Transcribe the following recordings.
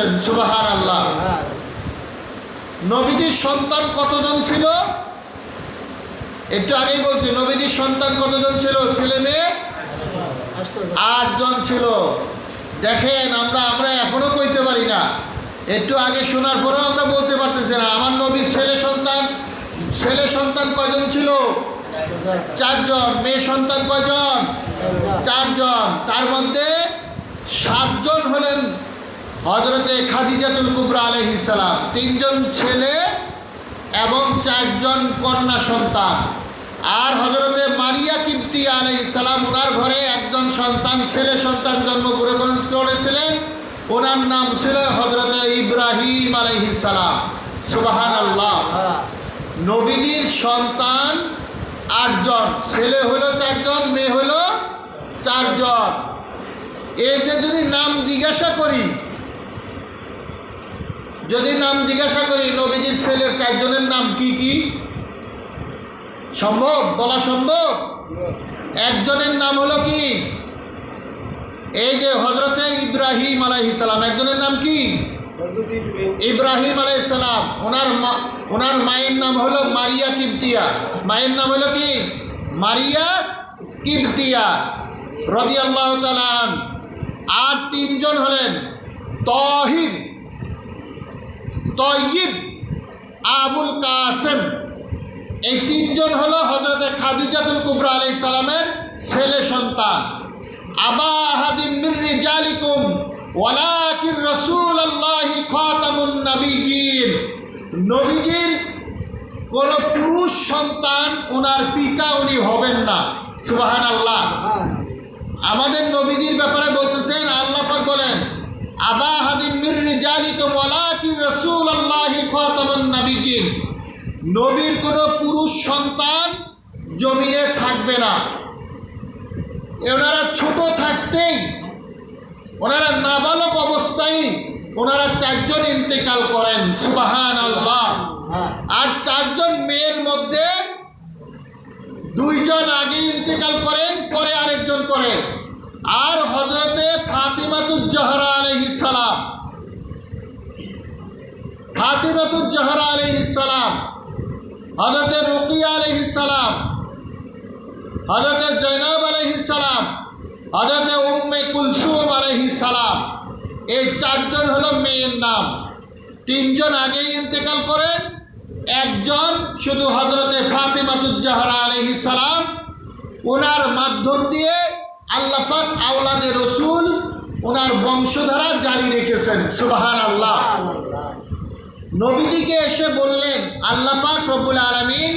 রেখেছেন সুবাহার আল্লাহ নবীজির সন্তান কতজন ছিল? একটু আগেই বলছি, নবীজির সন্তান কতজন ছিল? ছেলে মেয়ে? আটজন ছিল। দেখেন, আমরা আমরা এখনও কইতে পারি না। একটু আগে শোনার পরেও আমরা বলতে পারতেছি না, আমার নবীর ছেলে সন্তান ছেলে সন্তান কয়জন ছিল? চারজন। মেয়ে সন্তান কয়জন? চারজন। তার মধ্যে হজরতে খাদিজাতুল কুবরা আলহিসাল্লাম তিনজন ছেলে এবং চারজন কন্যা সন্তান। আর হজরতে মারিয়া কিপ্তি আলহিসাল্লাম ওনার ঘরে একজন সন্তান, ছেলে সন্তান জন্মগ্রহণ করেছিলেন। ওনার নাম ছিল হজরতে ইব্রাহিম আলহিসাল্লাম সুবাহান আল্লাহ নবীজির সন্তান আটজন, ছেলে হলো চারজন, মেয়ে হলো চারজন। এই যে যদি নাম জিজ্ঞাসা করি যদি নাম জিজ্ঞাসা করি, নবীজির ছেলের চারজনের নাম কি কি? সম্ভব? বলা সম্ভব? একজনের নাম হলো কি? এই যে হজরতে ইব্রাহিম আলাইহিসালাম একজনের নাম কি? ইব্রাহিম আলাইসালাম ওনার ওনার মায়ের নাম হলো মারিয়া কিপ্তিয়া মায়ের নাম হলো কি? মারিয়া কিপ্তিয়া রদি আল্লাহ আর তিনজন হলেন তহিদ তয়িব আবুল কাসেম। এই তিনজন হলো হজরতে খাদিজাতুল কুবরা আলি সালামের ছেলে সন্তান। আবা হাদিম মির্রি জালিকুম ওয়ালাকির রসুল আল্লাহি খাতামুন নবীজির নবীজির কোন পুরুষ সন্তান ওনার পিতা উনি হবেন না। সুবাহান আল্লাহ আমাদের নবীজির ব্যাপারে বলতেছেন আল্লাহ বলেন আবা নবীজির নবীর কোনো পুরুষ সন্তান জমিনে থাকবে না। ওনারা ছোট থাকতেই, ওনারা নাবালক অবস্থায় ওনারা চারজন ইন্তেকাল করেন সুবাহান আল্লাহ আর চারজন মেয়ের মধ্যে দুইজন আগে ইন্তেকাল করেন, পরে আরেকজন করেন। আর হজরতে ফাতিমাতুজ জহরা আলহিস সালাম হজরতে রুকিয়া আলহিসাল্লাম হজরতে জৈনব আলহিসাল্লাম হজরতে উম্মে কুলসুম আলহিসাল্লাম এই চারজন হলো মেয়ের নাম। তিনজন আগেই ইন্তেকাল করেন একজন শুধু হজরতে ফাতেমাতুজ্জাহরা আলহিসাল্লাম ওনার মাধ্যম দিয়ে আল্লাপাক আওলাদে রসুল ওনার বংশধারা জারি রেখেছেন সুবাহান আল্লাহ নবীজিকে এসে বললেন, আল্লাহ পাক রব্বুল আলমিন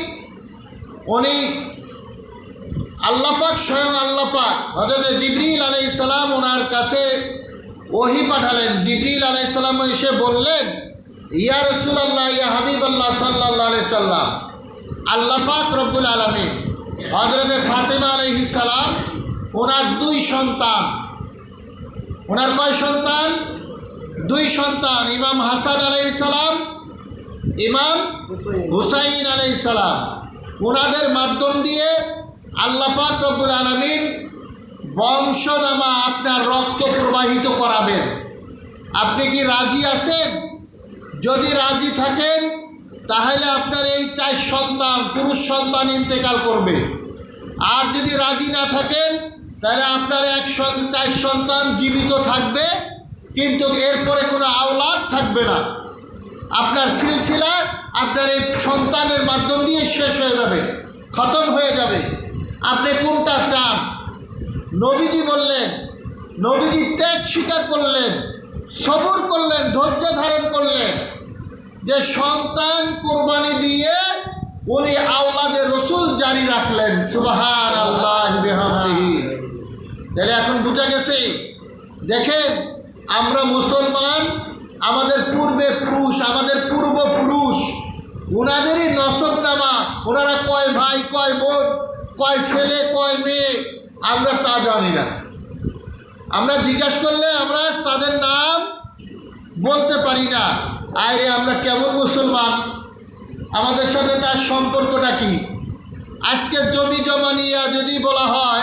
উনি আল্লাহ পাক স্বয়ং আল্লাহ পাক হজরত জিবরিল আলাই সালাম ওনার কাছে ওহি পাঠালেন। জিবরিল আলাই সালাম এসে বললেন, ইয়া রসুল্লাহ ইয়া হাবিব আল্লাহ সাল্লাহ সাল্লাম, আল্লাহ পাক রব্বুল আলমিন হজরত ফাতেমা আলহি সালাম ওনার দুই সন্তান। ওনার কয় সন্তান? দুই সন্তান, ইমাম হাসান আলাই ইমাম হুসাইন আলাই সালাম ওনাদের মাধ্যম দিয়ে আল্লাহ পাক রব্বুল আলমিন বংশনামা আপনার রক্ত প্রবাহিত করাবেন। আপনি কি রাজি আছেন? যদি রাজি থাকেন, তাহলে আপনার এই চার সন্তান পুরুষ সন্তান ইন্তেকাল করবে। আর যদি রাজি না থাকেন, তাহলে আপনার এক চার সন্তান জীবিত থাকবে, কিন্তু এরপরে কোনো আওলাদ থাকবে না। আপনার সিলসিলা আপনার এই সন্তানের মাধ্যম দিয়ে শেষ হয়ে যাবে, খতম হয়ে যাবে। আপনি কোনটা চান? নবীজি বললেন, নবীজি ত্যাগ স্বীকার করলেন, সবর করলেন, ধৈর্য ধারণ করলেন যে সন্তান কোরবানি দিয়ে উনি আওলাদে রসুল জারি রাখলেন। সুবাহান আল্লাহ তাহলে এখন বুঝা গেছে, দেখেন, আমরা মুসলমান আমাদের পূর্বে পুরুষ, আমাদের পূর্বপুরুষ। ওনাদেরই নসব নামা ওনারা কয় ভাই, কয় বোন, কয় ছেলে, কয় মেয়ে, আমরা তা জানি না। আমরা জিজ্ঞাসা করলে আমরা তাদের নাম বলতে পারি না। আরে, আমরা কেমন মুসলমান? আমাদের সাথে তার সম্পর্কটা কি? আজকে জমি জমা নিয়ে যদি বলা হয়